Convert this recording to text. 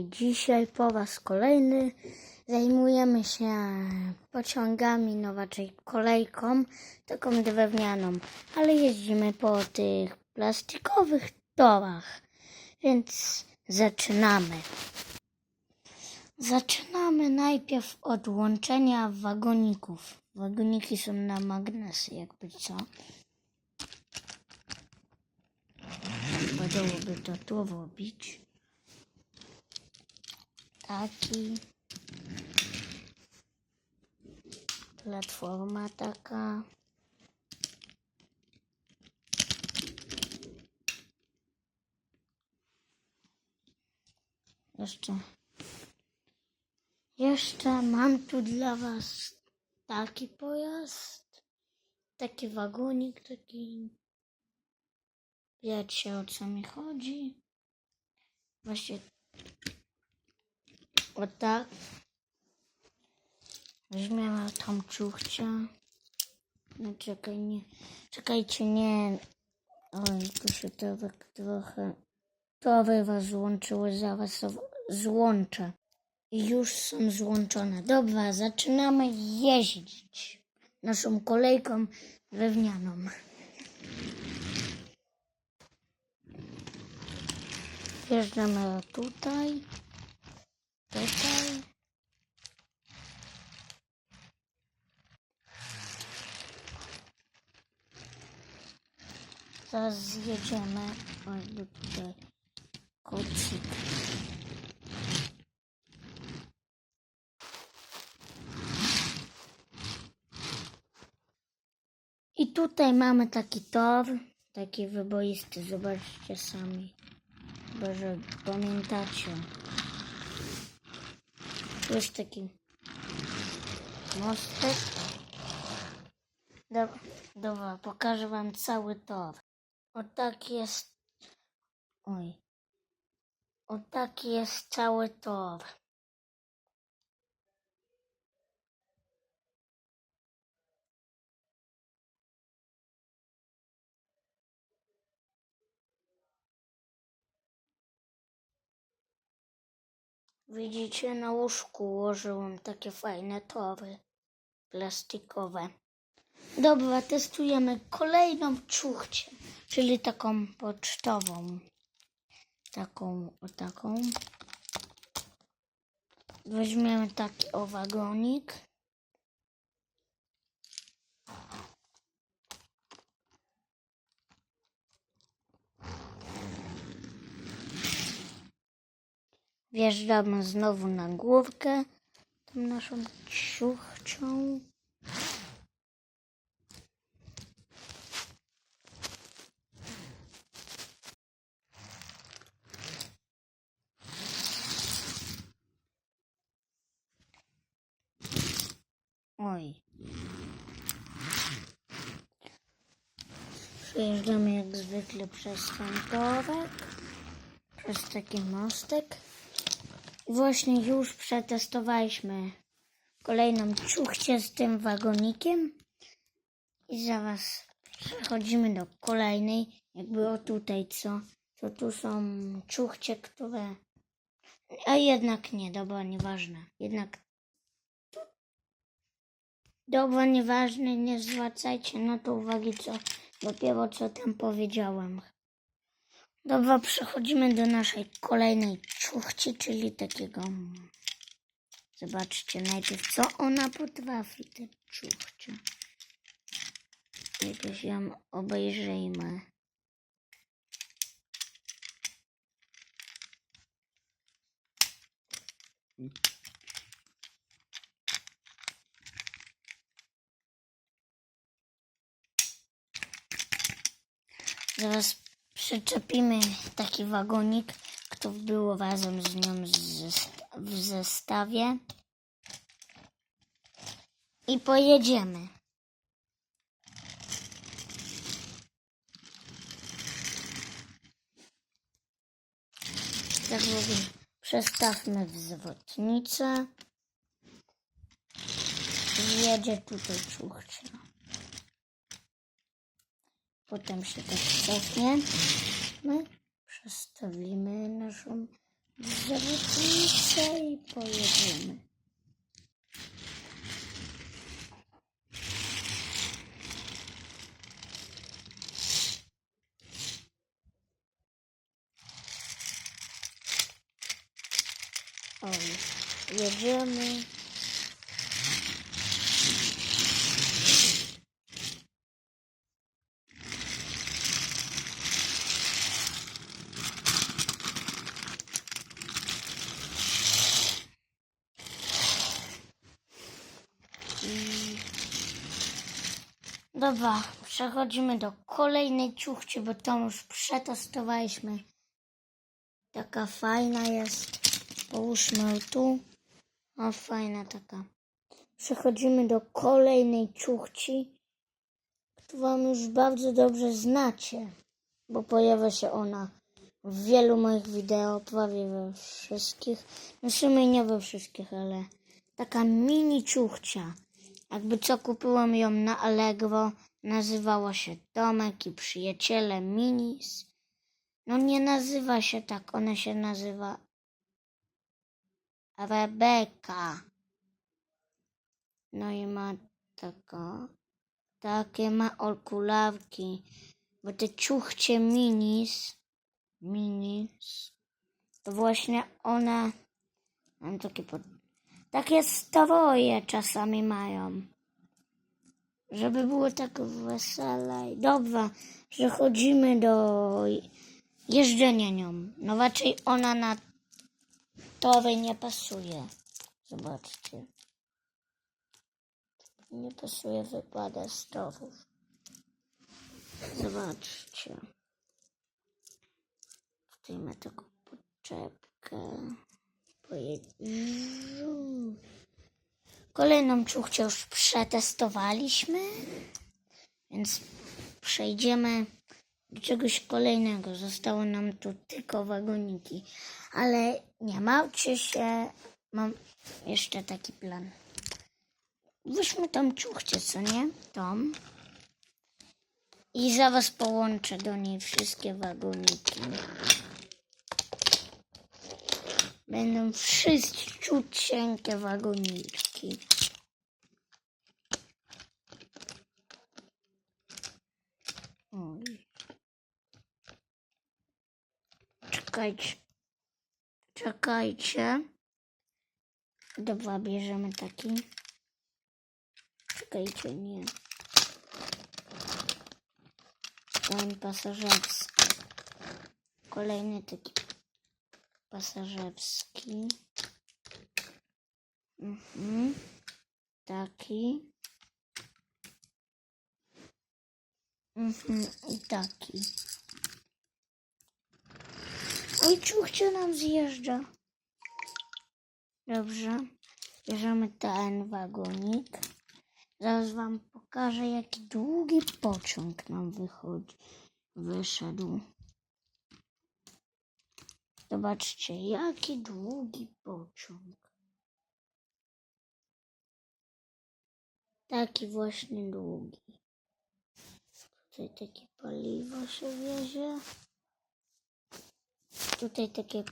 dzisiaj po raz kolejny zajmujemy się pociągami, no raczej kolejką, taką drewnianą, ale jeździmy po tych plastikowych torach, więc zaczynamy. Zaczynamy najpierw od łączenia wagoników. Wagoniki są na magnesy, jakby co. Padałoby to tu robić. Taki. Platforma taka. Jeszcze. Jeszcze mam tu dla Was taki pojazd. Taki wagonik, taki Wiecie o co mi chodzi? Właśnie o tak. Weźmiemy tą ciuchcię. No czekaj, nie. Czekajcie, nie. Oj, tu się to tak trochę. To wy was złączyły, zaraz złączę. Już są złączone. Dobra, zaczynamy jeździć naszą kolejką drewnianą. Wjeżdżamy tutaj, tutaj. Zaraz zjedziemy. Oj, bo tutaj. I tutaj mamy taki tor, taki wyboisty, zobaczcie sami. Chyba, że pamiętacie. Jest taki mostek. Dobra, dobra, pokażę wam cały tor. O tak jest. Oj. O tak jest cały tor. Widzicie, na łóżku ułożyłem takie fajne tory plastikowe. Dobra, testujemy kolejną ciuchcię, czyli taką pocztową. Taką, o taką. Weźmiemy taki o Wjeżdżamy znowu na główkę, tą naszą ciuchcią. Oj. Przejeżdżamy jak zwykle przez ten torek, przez taki mostek. Właśnie już przetestowaliśmy kolejną ciuchcię z tym wagonikiem. I zaraz przechodzimy do kolejnej, jakby o tutaj co. To tu są ciuchcie, które... A jednak nie, dobra, nieważne. Jednak... Dobra, nieważne, nie zwracajcie na to uwagi, co dopiero co tam powiedziałem. Dobra, przechodzimy do naszej kolejnej ciuchci, czyli takiego. mm, Zobaczcie najpierw, co ona potrafi, te ciuchcie. Jakoś ją obejrzyjmy. Zaraz przyczepimy taki wagonik, który było razem z nią w zestawie. I pojedziemy. Tak mówię, przestawmy w zwrotnicę. Jedzie tutaj ciuchcia. Potem się tak cofnie. My przestawimy naszą Zawodnicę i pojedziemy. Oj, jedziemy. Dobra, przechodzimy do kolejnej ciuchci, bo tą już przetestowaliśmy. Taka fajna jest. Połóżmy tu. O, fajna taka. Przechodzimy do kolejnej ciuchci, którą już bardzo dobrze znacie, bo pojawia się ona w wielu moich wideo, prawie we wszystkich. No w sumie nie we wszystkich, ale taka mini ciuchcia. Jakby co kupiłam ją na Allegro, nazywała się Tomek i Przyjaciele Minis. No nie nazywa się tak, ona się nazywa Rebeka. No i ma taka, takie ma okularki, bo te ciuchcie minis, minis, to właśnie one, mam takie, pod, takie stroje czasami mają, żeby było tak weselej. Dobra, przechodzimy do jeżdżenia nią. No raczej ona na tory nie pasuje. Zobaczcie. Nie pasuje, wypada z torów. Zobaczcie. Ma taką poczepkę. Kolejną ciuchcię już przetestowaliśmy, więc przejdziemy do czegoś kolejnego. Zostało nam tu tylko wagoniki. Ale nie martwcie się, mam jeszcze taki plan. Weźmy tą ciuchcię, co nie? Tą. I zaraz połączę do niej wszystkie wagoniki. Będą wszyściuteńkie wagoniczki. Oj. Czekajcie. Czekajcie. Dobra, bierzemy taki. Czekajcie, nie. Ten pasażerski. Kolejny taki pasażerski. Mhm. Taki. Mhm. I taki. Oj, ciuchcie nam zjeżdża. Dobrze. Bierzemy ten wagonik. Zaraz wam pokażę, jaki długi pociąg nam wychodzi. Wyszedł. Zobaczcie, jaki długi pociąg. Taki właśnie długi. Tutaj takie paliwo się wiezie. Tutaj takie